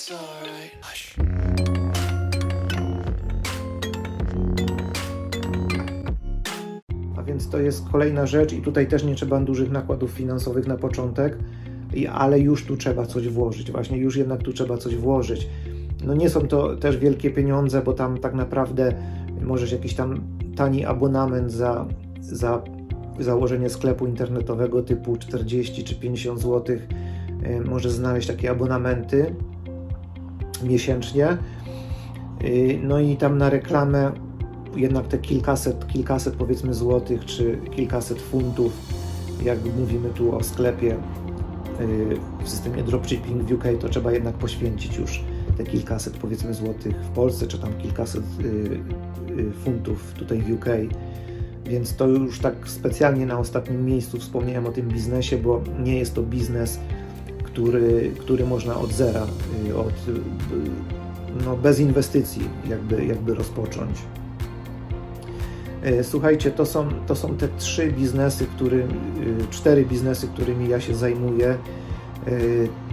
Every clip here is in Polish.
It's alright. Hush. A więc to jest kolejna rzecz i tutaj też nie trzeba dużych nakładów finansowych na początek, i, ale już tu trzeba coś włożyć, właśnie już jednak tu trzeba coś włożyć. No nie są to też wielkie pieniądze, bo tam tak naprawdę możesz jakiś tam tani abonament za, za założenie sklepu internetowego typu 40 czy 50 zł możesz znaleźć takie abonamenty miesięcznie. Y, No i tam na reklamę jednak te kilkaset, kilkaset powiedzmy złotych, czy kilkaset funtów, jak mówimy tu o sklepie y, w systemie dropshipping w UK, to trzeba jednak poświęcić już te kilkaset powiedzmy złotych w Polsce, czy tam kilkaset y, funtów tutaj w UK. Więc to już tak specjalnie na ostatnim miejscu wspomniałem o tym biznesie, bo nie jest to biznes, który, który można od zera, y, od, y, no, bez inwestycji jakby, jakby rozpocząć. E, Słuchajcie, to są, to są te trzy biznesy, który, y, cztery biznesy, którymi ja się zajmuję.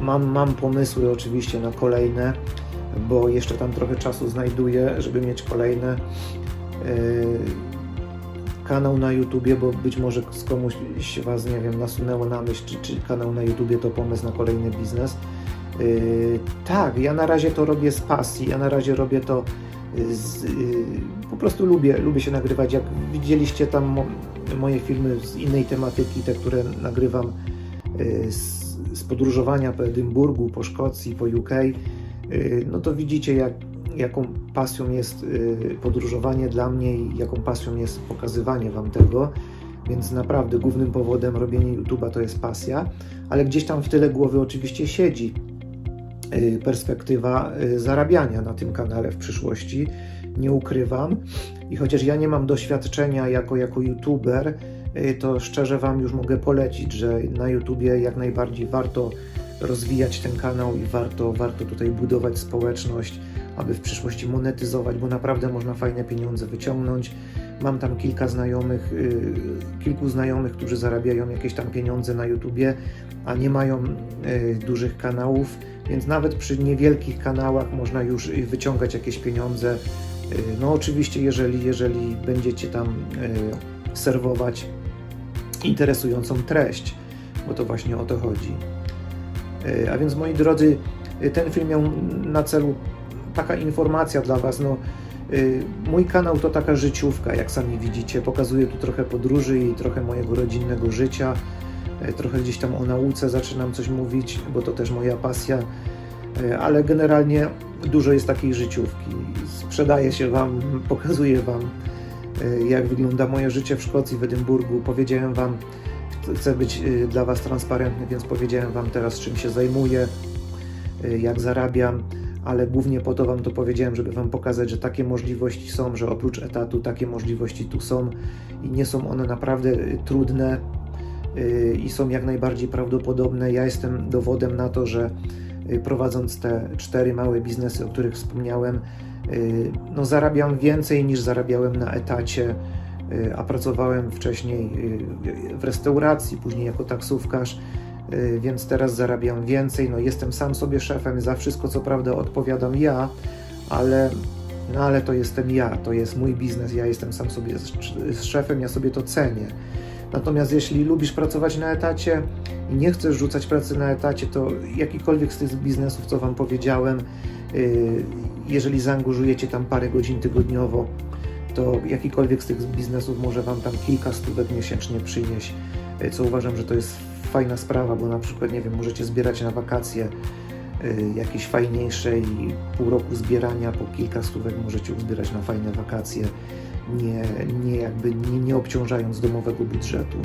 Mam, mam pomysły oczywiście na kolejne, bo jeszcze tam trochę czasu znajduję, żeby mieć kolejne. Kanał na YouTubie, bo być może z komuś Was, nie wiem, nasunęło na myśl, czy, czy kanał na YouTubie to pomysł na kolejny biznes. Yy, tak, ja na razie to robię z pasji, ja na razie robię to z, yy, po prostu lubię, lubię się nagrywać. Jak widzieliście tam mo, moje filmy z innej tematyki, te, które nagrywam yy, z, z podróżowania po Edynburgu, po Szkocji, po UK, yy, no to widzicie, jak, jaką pasją jest yy, podróżowanie dla mnie i jaką pasją jest pokazywanie Wam tego. Więc naprawdę głównym powodem robienia YouTube'a to jest pasja, ale gdzieś tam w tyle głowy oczywiście siedzi y, perspektywa y, zarabiania na tym kanale w przyszłości. Nie ukrywam. I chociaż ja nie mam doświadczenia jako, jako YouTuber, y, to szczerze Wam już mogę polecić, że na YouTubie jak najbardziej warto rozwijać ten kanał i warto, warto tutaj budować społeczność, aby w przyszłości monetyzować, bo naprawdę można fajne pieniądze wyciągnąć. Mam tam kilka znajomych, y, kilku znajomych, którzy zarabiają jakieś tam pieniądze na YouTubie, a nie mają y, dużych kanałów, więc nawet przy niewielkich kanałach można już wyciągać jakieś pieniądze. Y, No oczywiście, jeżeli, jeżeli będziecie tam serwować interesującą treść, bo to właśnie o to chodzi. A więc moi drodzy, ten film miał na celu taka informacja dla Was. No, y, mój kanał to taka życiówka, jak sami widzicie. Pokazuję tu trochę podróży i trochę mojego rodzinnego życia. Y, Trochę gdzieś tam o nauce zaczynam coś mówić, bo to też moja pasja. Y, Ale generalnie dużo jest takiej życiówki. Sprzedaję się Wam, pokazuję Wam, jak wygląda moje życie w Szkocji, w Edynburgu. Powiedziałem Wam, chcę być dla Was transparentny, więc powiedziałem Wam teraz, czym się zajmuję, jak zarabiam, ale głównie po to Wam to powiedziałem, żeby Wam pokazać, że takie możliwości są, że oprócz etatu takie możliwości tu są i nie są one naprawdę y, trudne y, i są jak najbardziej prawdopodobne. Ja jestem dowodem na to, że y, prowadząc te cztery małe biznesy, o których wspomniałem, no zarabiam więcej niż zarabiałem na etacie, a pracowałem wcześniej w restauracji, później jako taksówkarz, więc teraz zarabiam więcej. No jestem sam sobie szefem, za wszystko co prawda odpowiadam ja, ale, no ale to jestem ja, to jest mój biznes, ja jestem sam sobie z, szefem, ja sobie to cenię. Natomiast jeśli lubisz pracować na etacie i nie chcesz rzucać pracy na etacie, to jakikolwiek z tych biznesów, co Wam powiedziałem, y, jeżeli zaangażujecie tam parę godzin tygodniowo, to jakikolwiek z tych biznesów może Wam tam kilka stówek miesięcznie przynieść, y, co uważam, że to jest fajna sprawa, bo na przykład, nie wiem, możecie zbierać na wakacje y, jakieś fajniejsze i pół roku zbierania po kilka stówek możecie uzbierać na fajne wakacje, nie, nie jakby nie, nie obciążając domowego budżetu.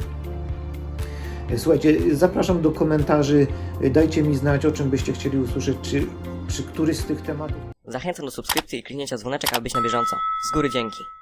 Słuchajcie, zapraszam do komentarzy, dajcie mi znać, o czym byście chcieli usłyszeć, czy, czy któryś z tych tematów Zachęcam do subskrypcji i kliknięcia dzwoneczek, aby być na bieżąco. Z góry dzięki.